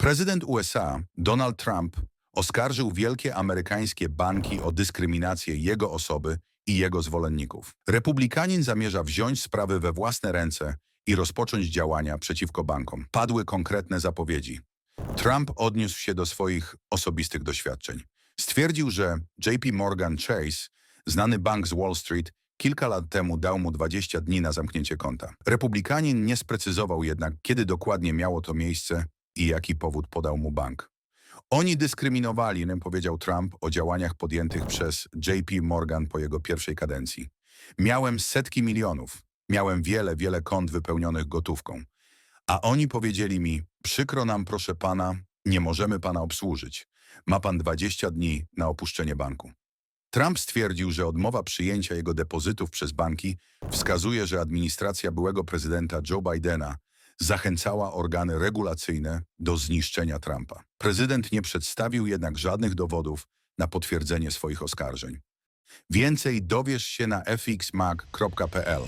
Prezydent USA Donald Trump oskarżył wielkie amerykańskie banki o dyskryminację jego osoby i jego zwolenników. Republikanin zamierza wziąć sprawy we własne ręce i rozpocząć działania przeciwko bankom. Padły konkretne zapowiedzi. Trump odniósł się do swoich osobistych doświadczeń. Stwierdził, że JP Morgan Chase, znany bank z Wall Street, kilka lat temu dał mu 20 dni na zamknięcie konta. Republikanin nie sprecyzował jednak, kiedy dokładnie miało to miejsce i jaki powód podał mu bank. Oni dyskryminowali, powiedział Trump o działaniach podjętych przez JP Morgan po jego pierwszej kadencji. Miałem setki milionów, miałem wiele, wiele kont wypełnionych gotówką. A oni powiedzieli mi, przykro nam proszę pana, nie możemy pana obsłużyć. Ma pan 20 dni na opuszczenie banku. Trump stwierdził, że odmowa przyjęcia jego depozytów przez banki wskazuje, że administracja byłego prezydenta Joe Bidena zachęcała organy regulacyjne do zniszczenia Trumpa. Prezydent nie przedstawił jednak żadnych dowodów na potwierdzenie swoich oskarżeń. Więcej dowiesz się na fxmag.pl.